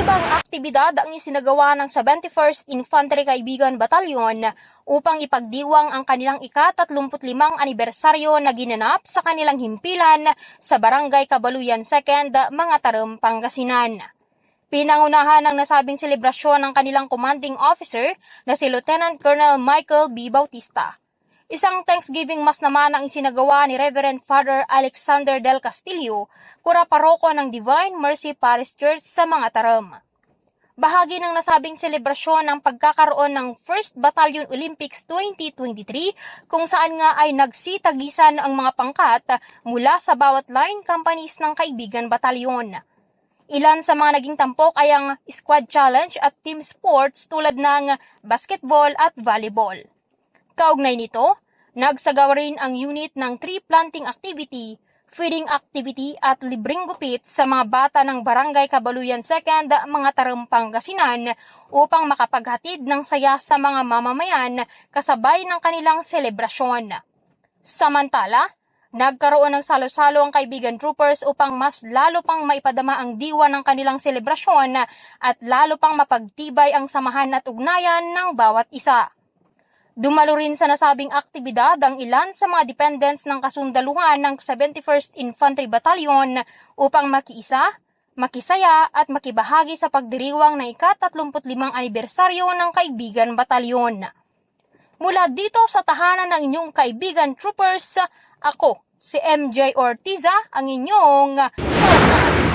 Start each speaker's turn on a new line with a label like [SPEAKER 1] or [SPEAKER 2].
[SPEAKER 1] ibang aktibidad ang isinagawa ng 71st Infantry Kaibigan Batalyon upang ipagdiwang ang kanilang ika-35 anibersaryo na ginanap sa kanilang himpilan sa Barangay Kabaluyan 2nd, mga Tarum, Pangasinan. Pinangunahan ng nasabing selebrasyon ng kanilang commanding officer na si Lieutenant Colonel Michael B. Bautista. Isang Thanksgiving Mass naman ang isinagawa ni Reverend Father Alexander Del Castillo, kura paroko ng Divine Mercy Parish Church sa mga taram. Bahagi ng nasabing selebrasyon ng pagkakaroon ng 1st Battalion Olympics 2023 kung saan nga ay nagsitagisan ang mga pangkat mula sa bawat line companies ng Kaibigan Batalyon. Ilan sa mga naging tampok ay ang squad challenge at team sports tulad ng basketball at volleyball. Kaugnay nito, nagsagawa rin ang unit ng tree planting activity, feeding activity at libreng gupit sa mga bata ng Barangay Kabaluyan 2nd, mga Tarumpang Gasinan upang makapaghatid ng saya sa mga mamamayan kasabay ng kanilang selebrasyon. Samantala, nagkaroon ng salo-salo ang kaibigan troopers upang mas lalo pang maipadama ang diwa ng kanilang selebrasyon at lalo pang mapagtibay ang samahan at ugnayan ng bawat isa. Dumalo rin sa nasabing aktibidad ang ilan sa mga dependents ng kasundaluhan ng 71st Infantry Battalion upang makiisa, makisaya at makibahagi sa pagdiriwang ng ika-35 anibersaryo ng Kaibigan Batalyon. Mula dito sa tahanan ng inyong kaibigan troopers, ako, si MJ Ortiza, ang inyong